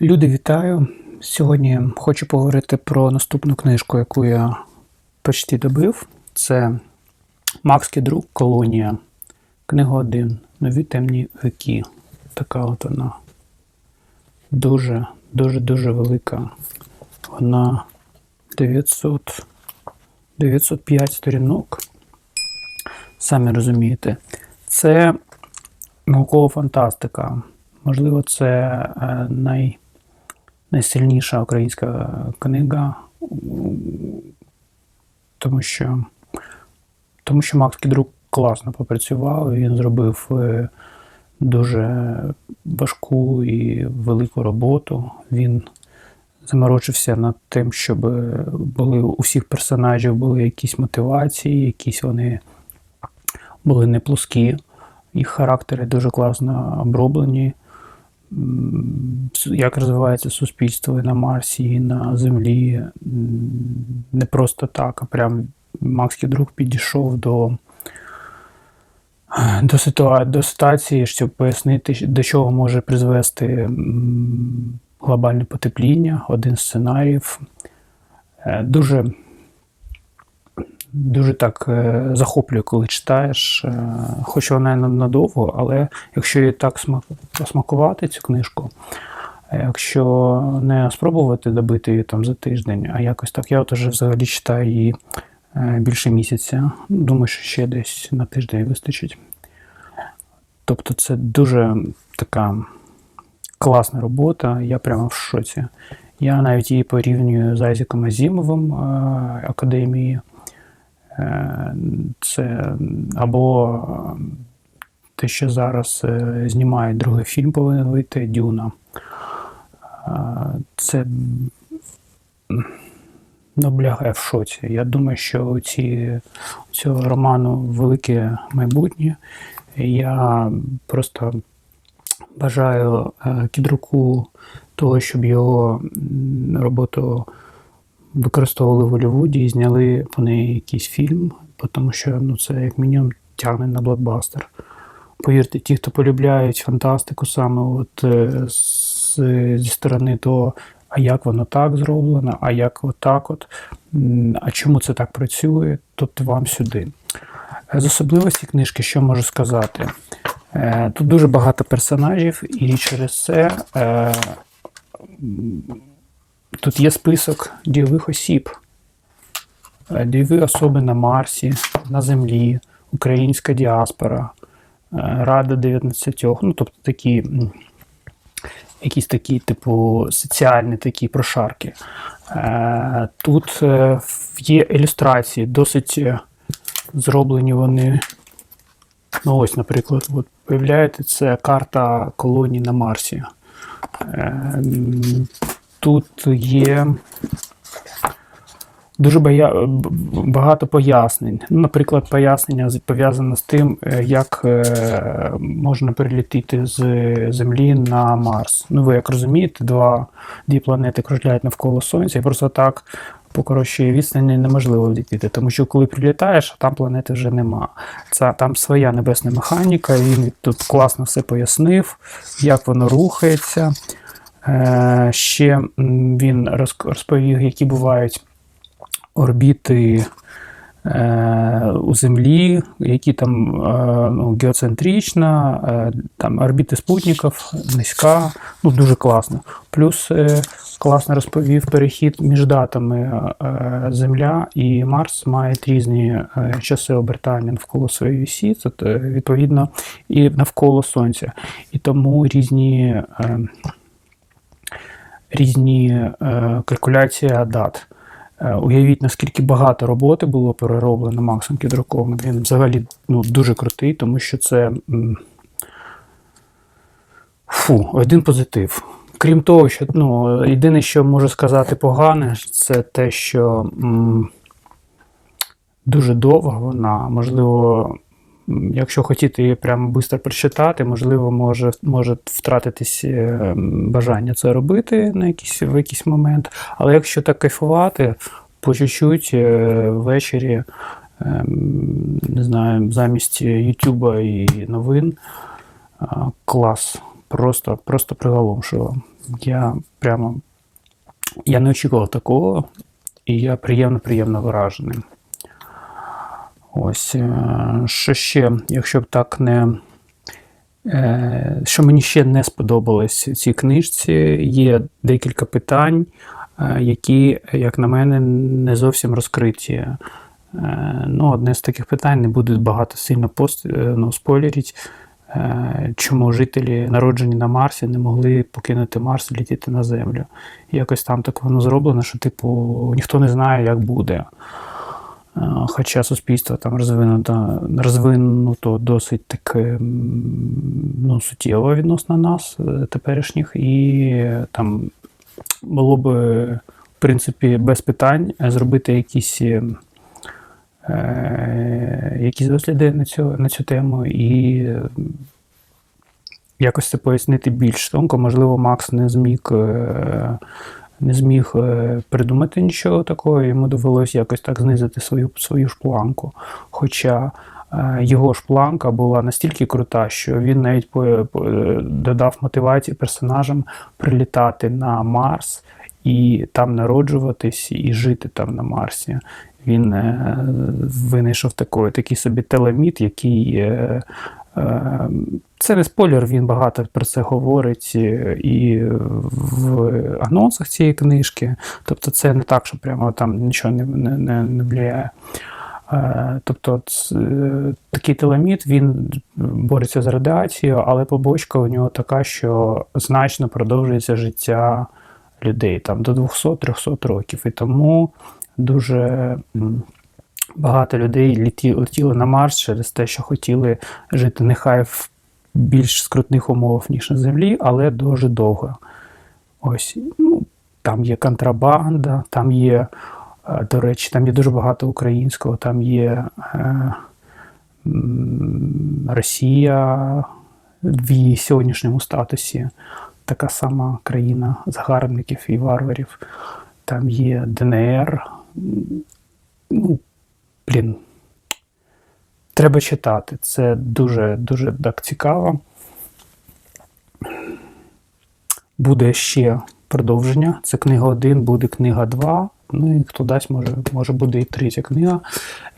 Люди, вітаю! Сьогодні хочу поговорити про наступну книжку, яку я почти добив. Це Макський друг Колонія. Книга 1. Нові темні віки. Така от вона. Дуже, дуже, дуже велика. Вона 900, 905 сторінок. Самі розумієте. Це наукова фантастика. Можливо, це е, най, найсильніша українська книга, тому що, тому що Макс Кідрук класно попрацював, він зробив е, дуже важку і велику роботу. Він заморочився над тим, щоб були у всіх персонажів були якісь мотивації, якісь вони були не плоскі. Їх характери дуже класно оброблені. Як розвивається суспільство і на Марсі, і на Землі. Не просто так, а прям Макс друг підійшов до, до, ситуа- до ситуації, щоб пояснити, до чого може призвести глобальне потепління, один з сценаріїв. Е, Дуже дуже так е, захоплює, коли читаєш, е, хоч вона надовго, але якщо її так смак- посмакувати цю книжку, е, якщо не спробувати добити її там за тиждень, а якось так, я от уже взагалі читаю її більше місяця. Думаю, що ще десь на тиждень вистачить. Тобто це дуже така класна робота, я прямо в шоці. Я навіть її порівнюю з Айзеком Азімовим академії. Е, Це або е, те, що зараз е, знімають другий фільм, повинен вийти Дюна. Це ну, бляха, в шоці. Я думаю, що ці, у цього роману велике майбутнє. Я просто бажаю кідруку того, щоб його роботу використовували в Голлівуді і зняли по неї якийсь фільм, тому що ну, це як мінімум тягне на блокбастер. Повірте, ті, хто полюбляють фантастику саме от, е, з, зі сторони того, а як воно так зроблено, а як отак от, а чому це так працює, тобто вам сюди. З особливості книжки, що можу сказати? Е, Тут дуже багато персонажів, і через це е, Тут є список дійових осіб. Е, Дійові особи на Марсі, на Землі, українська діаспора, е, Рада 19, ну тобто такі, якісь такі, типу, соціальні такі прошарки. Е, Тут є ілюстрації, досить зроблені вони. Ну, ось, наприклад, от, появляєте, це карта колоній на Марсі. Тут є дуже багато пояснень. Ну, наприклад, пояснення пов'язане з тим, е, як е, можна перелітити з Землі на Марс. Ну, ви як розумієте, два, дві планети кружляють навколо Сонця, і просто так по коротшій відстані неможливо влітіти, тому що коли прилітаєш, а там планети вже нема. Це там своя небесна механіка, він тут класно все пояснив, як воно рухається. Е, Ще він розповів, які бувають орбіти е, у Землі, які там е, ну, геоцентрична, там орбіти спутників низька, ну дуже класно. Плюс класно розповів перехід між датами Земля і Марс мають різні часи обертання навколо своєї осі, це відповідно і навколо Сонця. І тому різні. Різні е, калькуляції дат. Е, Уявіть, наскільки багато роботи було перероблено Максом Кідраком. Він взагалі ну, дуже крутий, тому що це фу, один позитив. Крім того, що ну, єдине, що можу сказати погане, це те, що м, дуже довго вона, можливо, якщо хотіти прямо швидко прочитати, можливо, може, може втратитись е, бажання це робити на якийсь, в якийсь момент. Але якщо так кайфувати, по чуть-чуть е, ввечері, ем, не знаю, замість Ютуба і новин, клас. просто, просто приголомшило. Я прямо я не очікував такого, і я приємно-приємно вражений. Ось, е, що ще, якщо б так не. Е, Що мені ще не сподобалось в цій книжці, є декілька питань, е, які, як на мене, не зовсім розкриті. Ну, Одне з таких питань не буду багато сильно пост, ну, спойлерити, е, чому жителі, народжені на Марсі, не могли покинути Марс і літіти на Землю. Якось там так воно зроблено, що, типу, ніхто не знає, як буде. Хоча суспільство там розвинуто, розвинуто досить таки м, ну, суттєво відносно нас, е, теперішніх, і там було б, в принципі, без питань зробити якісь, е, якісь досліди на цю, на цю тему і якось це пояснити більш тонко. Можливо, Макс не зміг. е, Не зміг е, придумати нічого такого, йому довелося якось так знизити свою, свою ж планку. Хоча е, його ж планка була настільки крута, що він навіть по, по, додав мотивації персонажам прилітати на Марс і там народжуватись і жити там на Марсі. Він е, винайшов такий, собі телеміт, який. Це не спойлер, він багато про це говорить е, і в анонсах цієї книжки. Тобто, це не так, що прямо там нічого не, не, не, не впливає. Е, Тобто е, такий телеміт він бореться з радіацією, але побочка у нього така, що значно продовжується життя людей там до 200-300 років. І тому дуже багато людей летіли на Марс через те, що хотіли жити нехай в більш скрутних умовах, ніж на Землі, але дуже довго. Ось, ну, там є контрабанда, там є, е, до речі, там є дуже багато українського, там є е, Росія в її сьогоднішньому статусі, така сама країна загарбників і варварів. Там є ДНР. Ну, блін, треба читати. Це дуже дуже так цікаво. Буде ще продовження. Це книга 1, буде книга 2. Ну і хто дасть, може, може буде і третя книга.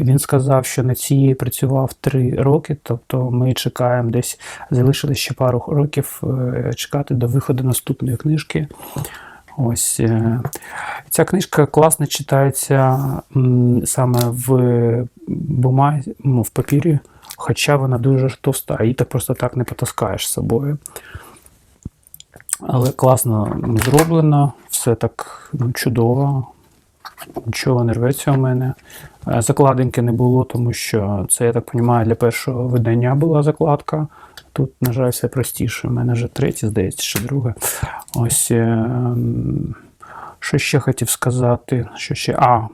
Він сказав, що на цій працював 3 роки, тобто ми чекаємо десь, залишилось ще пару років е, чекати до виходу наступної книжки. Ось е, ця книжка класно читається саме в бумазі, ну, в папірі, хоча вона дуже товста, її так просто так не потаскаєш з собою. Але класно зроблено, все так ну, чудово, нічого не рветься у мене. Е, Закладинки не було, тому що це, я так розумію, для першого видання була закладка. Тут, на жаль, все простіше. У мене вже третє, здається, чи друге. Ось. е, Що ще хотів сказати? Що ще? А,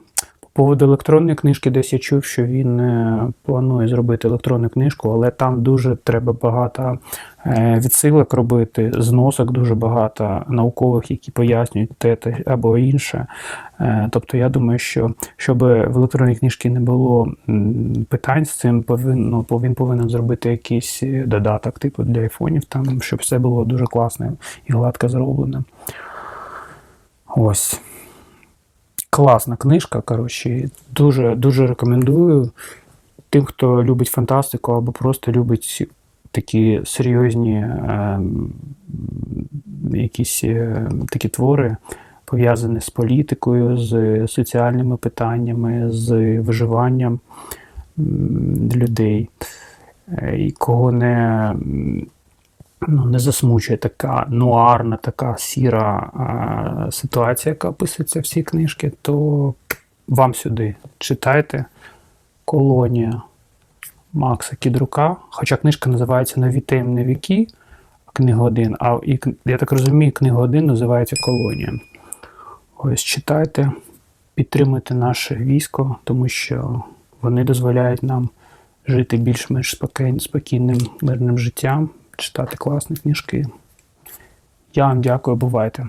поводу електронної книжки, десь я чув, що він е, планує зробити електронну книжку, але там дуже треба багато е, відсилок робити, зносок дуже багато наукових, які пояснюють те або інше. Е, Тобто, я думаю, що щоб в електронній книжці не було питань з цим, повин, ну, він повинен зробити якийсь додаток, типу для айфонів, там, щоб все було дуже класно і гладко зроблено. Ось. Класна книжка, коротше, дуже, дуже рекомендую тим, хто любить фантастику або просто любить такі серйозні е, якісь е, такі твори, пов'язані з політикою, з соціальними питаннями, з виживанням людей. Е, І кого не, ну, не засмучує така нуарна, така сіра е, ситуація, яка описується в цій книжці, то вам сюди читайте Колонія Макса Кідрука. Хоча книжка називається Нові темні віки, книга 1, а і, я так розумію, книга 1 називається Колонія. Ось читайте, підтримуйте наше військо, тому що вони дозволяють нам жити більш-менш спокійним мирним життям, читати класні книжки. Я вам дякую, бувайте.